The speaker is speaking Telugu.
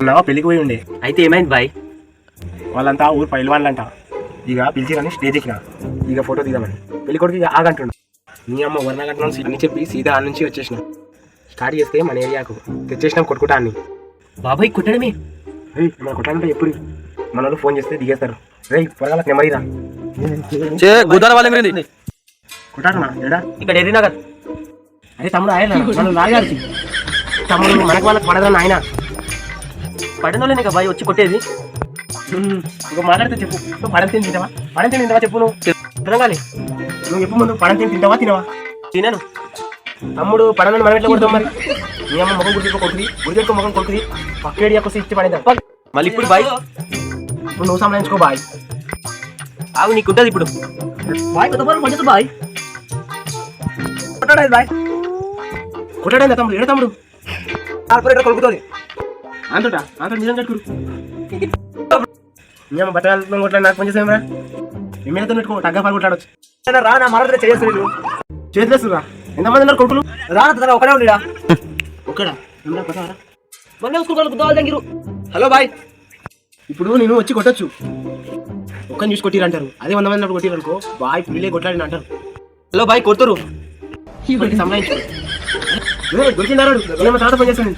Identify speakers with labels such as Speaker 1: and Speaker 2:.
Speaker 1: ఉన్నావా? పెళ్ళికి పోయి ఉండే.
Speaker 2: అయితే ఏమైంది బాయ్?
Speaker 1: వాళ్ళంతా ఊరు పైల్వాన్లంట. ఇక పిలిచిరని స్టేజ్ ఎక్కిన ఇక ఫోటో దిగామని. పెళ్ళి కొడుకు ఇక ఆగంటుండు నీ అమ్మ వర్ణగంటున్నాను సీట్ అని చెప్పి సీదా ఆ నుంచి వచ్చేసిన. స్టార్ట్ చేస్తే మన ఏరియాకు. తెచ్చేసినాం కొట్టుకుంటా అన్ని
Speaker 2: బాబాయ్ కుట్టడమే.
Speaker 1: రేయ్ మన కొట్టాలంటే ఎప్పుడు? మన వాళ్ళు ఫోన్ చేస్తే దిగేస్తారు. రేయ్ పొరగాలకు నెమ్మదిరా
Speaker 3: చే గుద్దల వాళ్ళ
Speaker 1: ఎడా
Speaker 2: ఇక్కడ ఎర్రినగర్
Speaker 1: అరే తమ్ముడు ఆయన మనం లాగారు తమ్ముడు మనకు వాళ్ళకి పడదని ఆయన
Speaker 2: పడినోళ్ళనే కదా బాయ్ వచ్చి కొట్టేది?
Speaker 1: ఇంకో మాట్లాడితే చెప్పు. నువ్వు పడని తిని తింటావా? పడని తిని తింటావా చెప్పు నువ్వు.
Speaker 2: కాలే
Speaker 1: నువ్వు చెప్పు ముందు పడని తిని తింటావా తినవా?
Speaker 2: తినను.
Speaker 1: తమ్ముడు పడనని మనం ఎట్లా కొడతాం మరి? నీ అమ్మ ముఖం గుర్తుకో కొడుకుది. గురిజెట్టుకో ముఖం కొడుకుది. పక్కేడి యొక్క ఇచ్చి పడేద్దాం.
Speaker 2: మళ్ళీ ఇప్పుడు బాయ్?
Speaker 1: ఇప్పుడు నువ్వు సంబంధించుకో బాయ్.
Speaker 2: ఆగు నీకుంటది ఇప్పుడు. బాయ్ కొత్త పని పడుతుంది బాయ్. కొట్టాడు బాయ్?
Speaker 1: కొట్టాడైందా తమ్ముడు? ఏడు తమ్ముడు?
Speaker 2: కార్పొరేటర్ కొడుకుతుంది
Speaker 1: అంతటా అంత నిజం కట్టుకురు నీ అమ్మ బట్టలు కొట్లా నాకు పని చేసాం రా ఎమ్మెల్యేతో పెట్టుకో తగ్గ పాలు కొట్లాడొచ్చు.
Speaker 2: రా నా మరద చేస్తుంది
Speaker 1: చేతులేస్తురా ఎంతమంది ఉన్నారు కొడుకులు?
Speaker 2: రా తన ఒకడే ఉండిరా.
Speaker 1: కొట్టావరా?
Speaker 2: మొన్న స్కూల్ దగ్గర హలో బాయ్.
Speaker 1: ఇప్పుడు నేను వచ్చి కొట్టొచ్చు. ఒక్కని చూసి కొట్టిరు అంటారు. అదే వంద మంది కొట్టిరు అనుకో బాయ్ పులిలే కొట్లాడిన అంటారు.
Speaker 2: Hello bye కొడుతురు.
Speaker 1: సంబంధించు దొరికిందాడు తర్వాత పని చేస్తాను